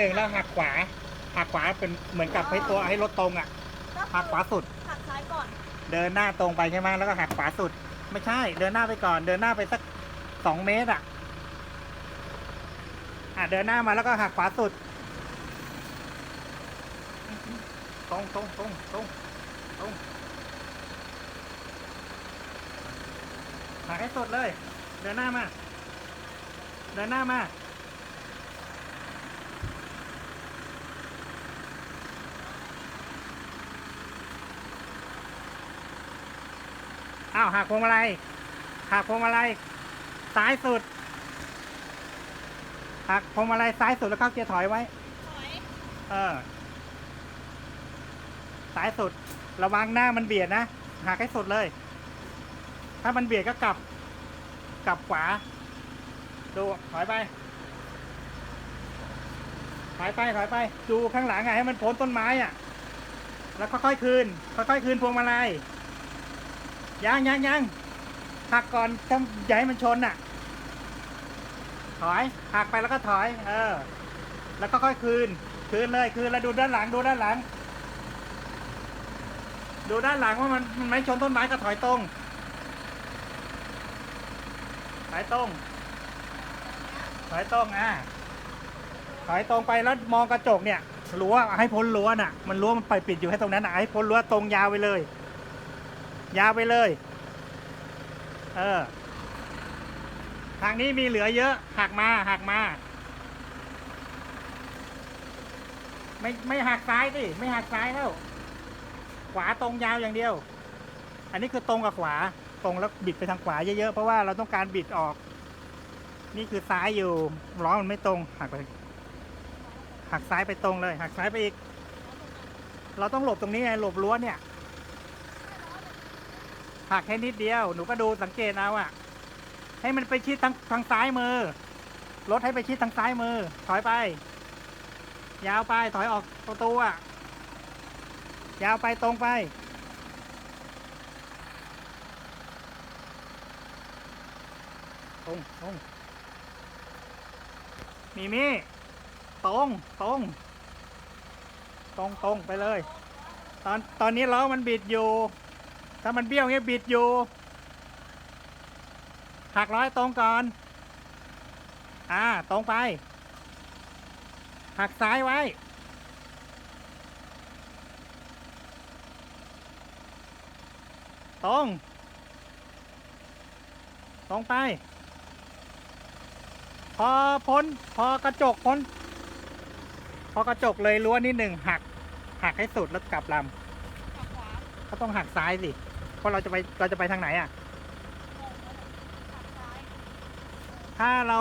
หนึ่งแล้วหักขวา หักขวาเป็นเหมือนกับให้ตัวให้รถตรงอะ ก็คือหักขวาสุด หักซ้ายก่อน เดินหน้าตรงไปใช่ไหมแล้วก็หักขวาสุด ไม่ใช่ เดินหน้าไปก่อน เดินหน้าไปสักสองเมตรอะ อะเดินหน้ามาแล้วก็หักขวาสุด ตรงตรงตรงตรงตรงหักให้สุดเลย เดินหน้ามา เดินหน้ามา อ้าวหักพวงมาลัยหักพวงมาลัยซ้ายสุดหักพวงมาลัยซ้ายสุดแล้วเข้าเกียร์ถอยไว้ ถอยเออซ้ายสุด ระวังหน้ามันเบียดนะหักให้สุดเลย ถ้ามันเบียดก็กลับ กลับขวา ดูถอยไป ถอยไปถอยไป ดูข้างหลังอะให้มันพ้นต้นไม้อะ แล้วค่อยๆคืนค่อยๆคืนพวงมาลัย ยังยังยังหักก่อนต้องอย่าให้มันชนอะ ถอยหักไปแล้วก็ถอย เออ แล้วก็ค่อยคืน คืนเลยคืนแล้วดูด้านหลังดูด้านหลัง ดูด้านหลังว่ามันมันไม่ชนต้นไม้ก็ถอยตรงถอยตรงถอยตรงอะถอยตรงไปแล้วมองกระจกเนี่ยรั้วให้พ้นรั้วน่ะ มันรั้วมันไปปิดอยู่ให้ตรงนั้นน่ะให้พ้นรั้วตรงยาวไปเลย ยาวไปเลย เออ ทางนี้มีเหลือเยอะหักมาหักมา ไม่ไม่หักซ้ายสิไม่หักซ้ายแล้ว ขวาตรงยาวอย่างเดียว อันนี้คือตรงกับขวา ตรงแล้วบิดไปทางขวาเยอะๆเพราะว่าเราต้องการบิดออก นี่คือซ้ายอยู่ล้อมันไม่ตรงหักไปหักซ้ายไปตรงเลย หักซ้ายไปอีก เราต้องหลบตรงนี้ไงหลบรั้วเนี่ย หักแค่นิดเดียว หนูก็ดูสังเกตเอาอะให้มันไปชิดทางทางซ้ายมือ รถให้ไปชิดทางซ้ายมือ ถอยไป ยาวไป ถอยออกประตูอะยาวไปตรงไป ตรงตรงมีมีตรงตรงตรงตรงไปเลย ตอนตอนนี้ล้อมันบิดอยู่ ถ้ามันเบี้ยวเงี้ยบิดอยู่ หักร้อยตรงก่อน อ่า ตรงไป หักซ้ายไว้ ตรง ตรงไป พอพ้น พอกระจกพ้น พอกระจกเลยรั้วนิดหนึ่งหัก หักให้สุดแล้วกลับลหักขวาำก็ต้องหักซ้ายสิ เพราะเราจะไปเราจะไปทางไหนอะ ถ้าเรา